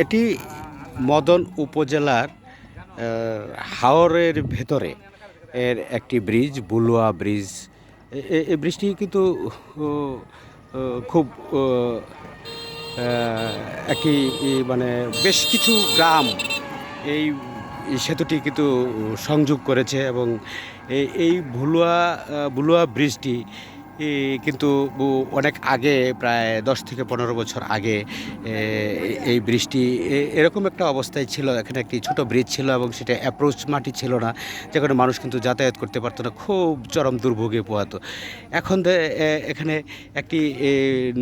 এটি মদন উপজেলার হাওরের ভেতরে এর একটি ব্রিজ, বুলুয়া ব্রিজ। এই ব্রিজটি কিন্তু খুব একটি মানে বেশ কিছু গ্রাম এই সেতুটি কিন্তু সংযোগ করেছে এবং এই- ভুলুয়া বুলুয়া ব্রিজটি কিন্তু অনেক আগে, প্রায় দশ থেকে পনেরো বছর আগে এই ব্রিজটি এরকম একটা অবস্থায় ছিল। এখানে একটি ছোট ব্রিজ ছিল এবং সেটা অ্যাপ্রোচ মাটি ছিল না যে কারণে মানুষ কিন্তু যাতায়াত করতে পারতো না। খুব চরম দুর্ভোগে পোহাতো। এখন এখানে একটি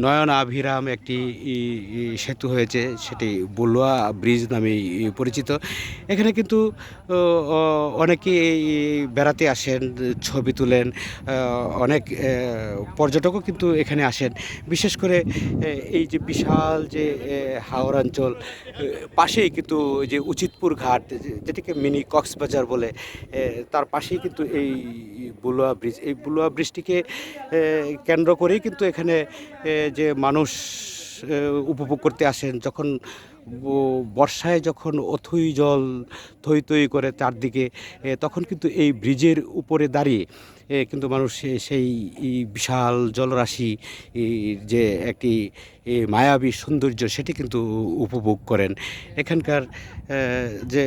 নয়নাভিরাম একটি সেতু হয়েছে, সেটি বলুয়া ব্রিজ নামে পরিচিত। এখানে কিন্তু অনেকেই বেড়াতে আসেন, ছবি তুলেন অনেক পর্যটকও কিন্তু এখানে আসেন। বিশেষ করে এই যে বিশাল যে অঞ্চল পাশেই কিন্তু যে উচিতপুর ঘাট যেটাকে মিনি কক্সবাজার বলে তার পাশেই কিন্তু এই বুলুয়া ব্রিজ। এই বুলুয়া ব্রিজটিকে কেন্দ্র করেই কিন্তু এখানে যে মানুষ উপভোগ করতে আসেন, যখন বর্ষায় যখন অথই জল থই থই করে চারদিকে তখন কিন্তু এই ব্রিজের উপরে দাঁড়িয়ে কিন্তু মানুষ সেই বিশাল জলরাশি যে একটি মায়াবী সৌন্দর্য সেটি কিন্তু উপভোগ করেন। এখানকার যে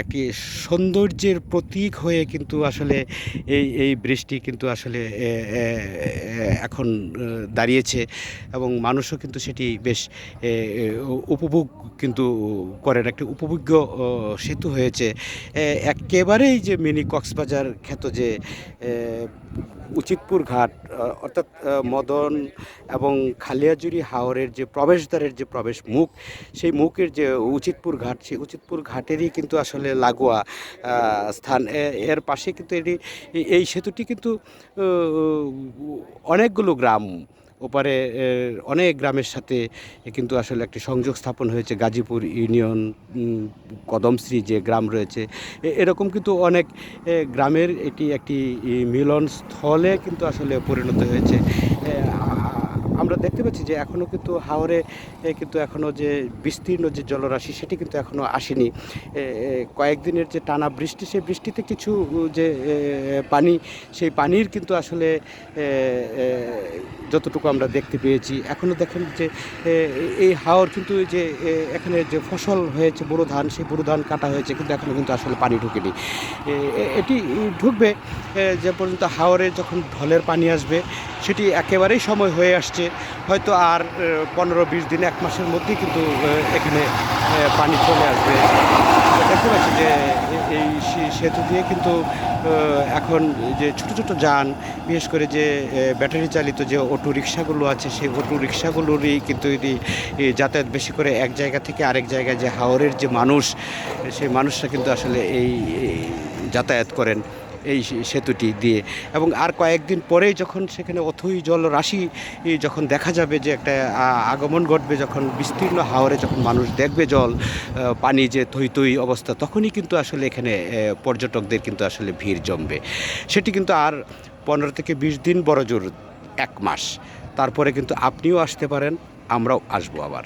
একটি সৌন্দর্যের প্রতীক হয়ে কিন্তু আসলে এই এই ব্রিজটি কিন্তু আসলে এখন দাঁড়িয়েছে এবং মানুষও কিন্তু সেটি বেশ উপভোগ কিন্তু করেন একটি উপভোগ্য সেতু হয়েছে। একেবারেই যে মিনি কক্সবাজার খ্যাত যে উচিতপুর ঘাট অর্থাৎ মদন এবং খালিয়াজুরি হাওরের যে প্রবেশদ্বারের যে প্রবেশ মুখ, সেই মুখের যে উচিতপুর ঘাট, সেই উচিতপুর ঘাটেরই কিন্তু আসলে লাগোয়া স্থান। এর পাশে কিন্তু এটি, এই- এই সেতুটি কিন্তু অনেকগুলো গ্রাম ওপারে অনেক গ্রামের সাথে কিন্তু আসলে একটি সংযোগ স্থাপন হয়েছে। গাজীপুর ইউনিয়ন কদমশ্রী যে গ্রাম রয়েছে এরকম কিন্তু অনেক গ্রামের এটি একটি মিলন স্থলে কিন্তু আসলে পরিণত হয়েছে। আমরা দেখতে পাচ্ছি যে এখনও কিন্তু হাওরে কিন্তু এখনও যে বিস্তীর্ণ যে জলরাশি সেটি কিন্তু এখনও আসেনি। কয়েকদিনের যে টানা বৃষ্টি, সেই বৃষ্টিতে কিছু যে পানি, সেই পানির কিন্তু আসলে যতটুকু আমরা দেখতে পেয়েছি। এখনও দেখেন যে এই হাওর কিন্তু যে এখানে যে ফসল হয়েছে বড়ো ধান, সেই বড়ো ধান কাটা হয়েছে, কিন্তু এখনও কিন্তু আসলে পানি ঢুকেনি। এটি ঢুকবে যে পর্যন্ত হাওরে যখন ঢলের পানি আসবে, সেটি একেবারেই সময় হয়ে আসছে। হয়তো আর পনেরো বিশ দিন, এক মাসের মধ্যেই কিন্তু এখানে পানি চলে আসবে। দেখতে পাচ্ছি যে এই সেতু দিয়ে কিন্তু এখন যে ছোট ছোট যান, বিশেষ করে যে ব্যাটারি চালিত যে অটো রিক্সাগুলো আছে, সেই অটো রিক্সাগুলোরই কিন্তু এটি যাতায়াত বেশি করে এক জায়গা থেকে আরেক জায়গায় যে হাওরের যে মানুষ, সেই মানুষরা কিন্তু আসলে এই এই যাতায়াত করেন। এই সেতুটি দিয়ে। এবং আর কয়েকদিন পরেই যখন সেখানে অথই জল রাশি যখন দেখা যাবে যে একটা আগমন ঘটবে, যখন বিস্তীর্ণ হাওরে যখন মানুষ দেখবে জল পানি যে থই থই অবস্থা, তখনই কিন্তু আসলে এখানে পর্যটকদের কিন্তু আসলে ভিড় জমবে। সেটি কিন্তু আর পনেরো থেকে বিশ দিন বড় জোর, এক মাস। তারপরে কিন্তু আপনিও আসতে পারেন, আমরাও আসব আবার।